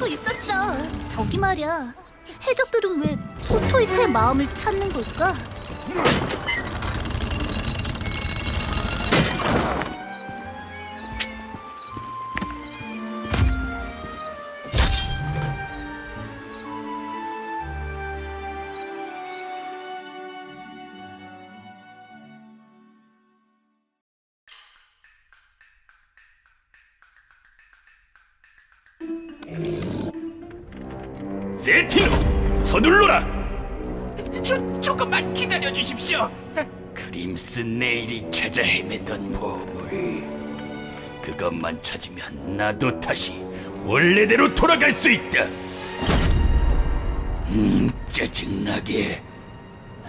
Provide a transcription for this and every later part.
기다리고 있었어. 저기 말이야. 해적들은 왜 소토이크의 마음을 찾는 걸까? 세티노 서둘러라. 조, 조금만 기다려 주십시오. 크림스 네일이 찾아 헤매던 보물 그것만 찾으면 나도 다시 원래대로 돌아갈 수 있다. 음 짜증나게.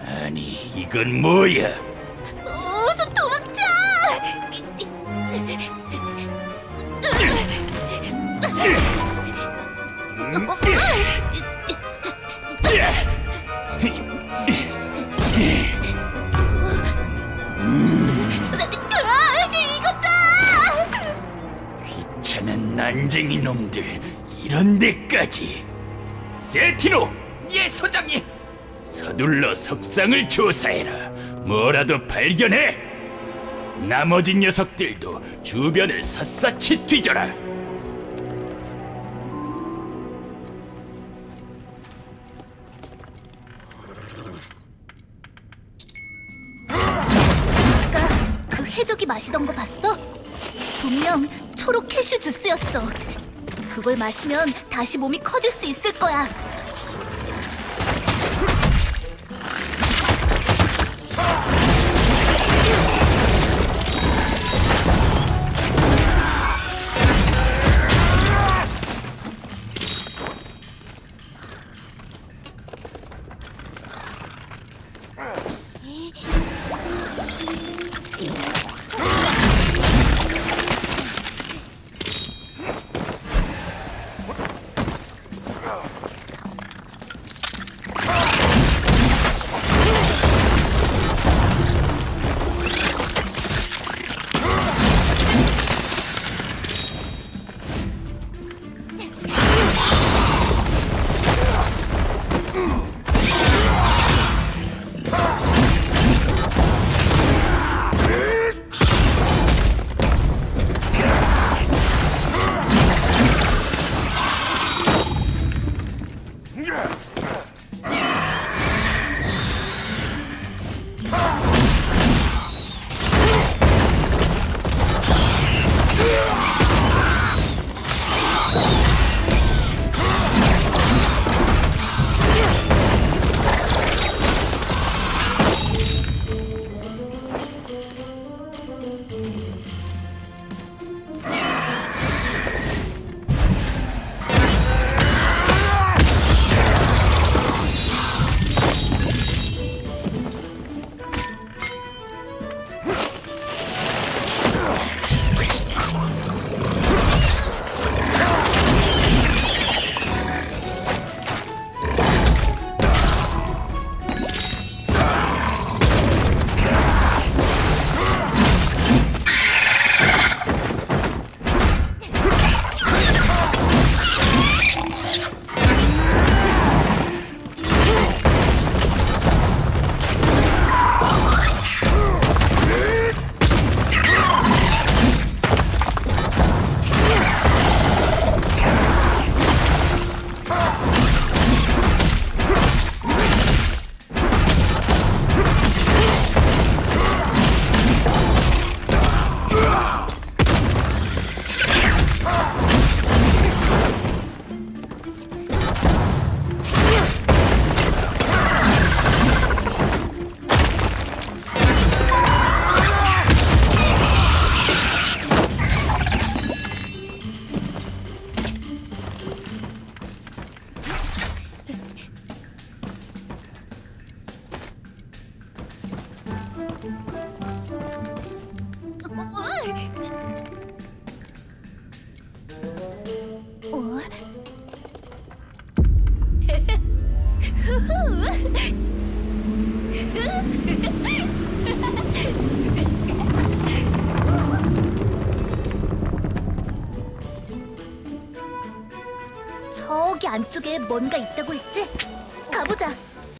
아니 이건 뭐야? 어서 도망쳐! 아, 난쟁이 놈들 이런 데까지. 세티노 예 소장님. 서둘러 석상을 조사해라. 뭐라도 발견해. 나머지 녀석들도 주변을 샅샅이 뒤져라. 아까 그 해적이 마시던 거 봤어? 분명 초록 캐슈 주스였어. 그걸 마시면 다시 몸이 커질 수 있을 거야. 어? 어? 저기 안쪽에 뭔가 있다고 했지? 가보자.